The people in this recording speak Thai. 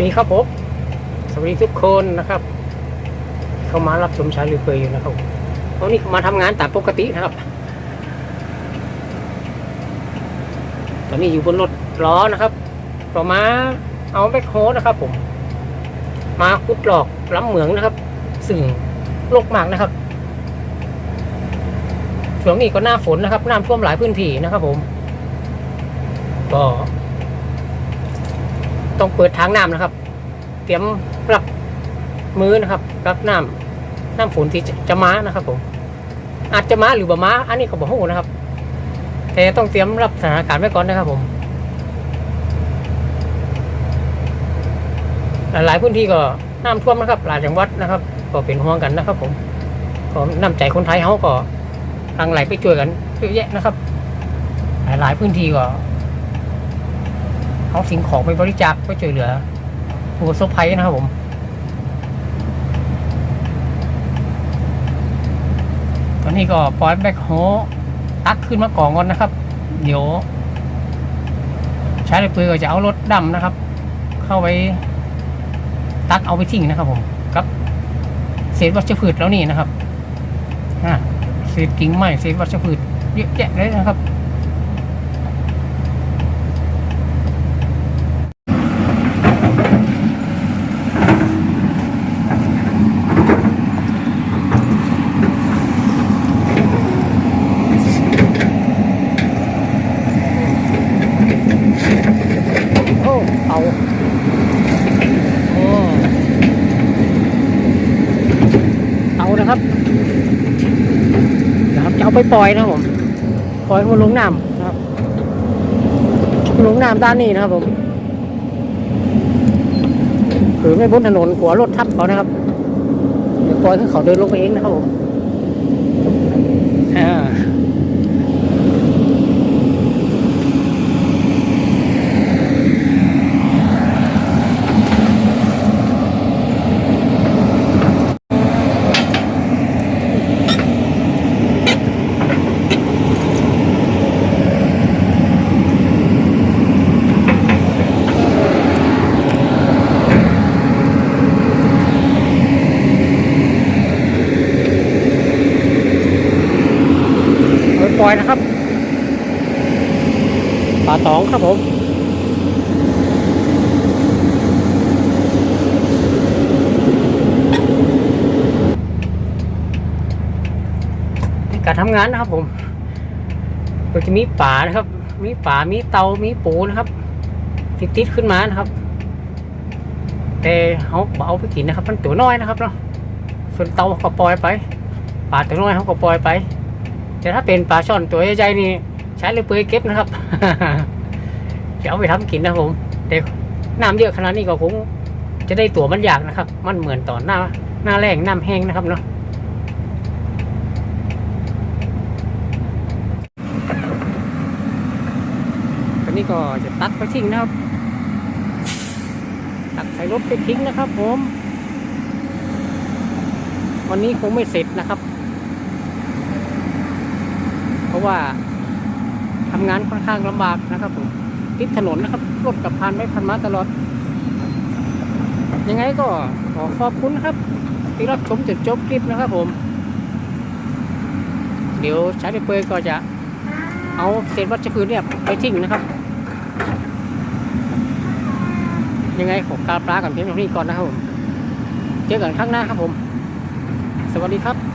ดีครับผม สวัสดีทุกคนนะครับ เข้ามารับชมชายลือเปยอยู่นะครับวันนี้มาทำงานตามปกตินะครับ ตอนนี้อยู่บนรถล้อนะครับต่อมาเอาแบ็คโฮนะครับ ผม มาขุดหลอกล้ำเหมืองนะครับ ซึ่งโลกมากนะครับช่วงนี้ก็หน้าฝนนะครับน้ำท่วมหลายพื้นที่นะครับ ผม ก็ ต้องเปิดทางน้ำนะครับ เตรียมรับมือนะครับ รับน้ำน้ำฝนที่จะมานะครับผมอาจจะมาหรือบ่มาอันนี้ก็บอกฮู้นะครับ แต่ต้องเตรียมรับสถานการณ์ไว้ก่อนนะครับผมหลายพื้นที่ก็น้ำท่วมนะครับ หลายจังหวัดนะครับ ก็เป็นห่วงกันนะครับ ผมก็น้ำใจคนไทยเขาก็หลังไหลไปช่วยกันเยอะแยะนะครับ หลายๆพื้นที่ก็ เอาสิ่งของไปบริจาคไปช่วยเหลือผู้ประสบภัยนะครับผมตอนนี้ก็ปล่อยแบ็คโฮตักขึ้นมากองก่อนนะครับ เดี๋ยว ใช้เลยปืนก็จะเอารถดำนะครับ เข้าไปตักเอาไปทิ้งนะครับ ผมกับเศษวัชพืชแล้วนี่นะครับอ่าเศษกิ่งไม้เศษวัชพืชเยอะแยะเลยนะครับ โอ้เอานะครับนะครับจะเอาไปปล่อยนะผมปล่อยมันลงน้ำนะครับลงน้ำด้านนี้นะครับผมหรือไม่บนถนนหัวรถทับเขานะครับเดี๋ยวปล่อยให้เขาเดินลงไปเองนะครับผมอ่า ปล่อยนะครับปลาตองครับผมการทำงานนะครับผมก็จะมีป่านะครับ มีป่ามีเตา มีปูนะครับ ติดติดขึ้นมานะครับ แต่เขาเอาไปกินนะครับ มันตัวน้อยนะครับเนาะ ส่วนเตาเขาก็ปล่อยไป ป่าตัวน้อยเขาก็ปล่อยไป แต่ถ้าเป็นปลาช่อนตัวใหญ่ๆนี่ใช้เรือเปือยเก็บนะครับจะเอาไปทำกินนะผมแต่น้ำเยอะขนาดนี้ก็คงจะได้ตัวมันยากนะครับ มันเหมือนตอนหน้า หน้าแรงน้ำแห้งนะครับเนาะตอนนี้ก็จะตักไปทิ้งนะครับ ตักใส่รถไปทิ้งนะครับผม วันนี้คงไม่เสร็จนะครับ ราะว่าทำงานค่อนข้างลำบากนะครับผมติดถนนนะครับรถกับผ่านไม่ผ่านมาตลอด ยังไงก็ขอขอบคุณนครับ ที่รับชมจนจบคลิปนะครับผม เดี๋ยวชาร์จเปยก็จะเอาเศษวัชพืชเนี่ยไปทิ้งนะครับ ยังไงขอกาบลากันเพียงเท่านี้ก่อนนะครับผม เจอกันครั้งหน้าครับผม สวัสดีครับ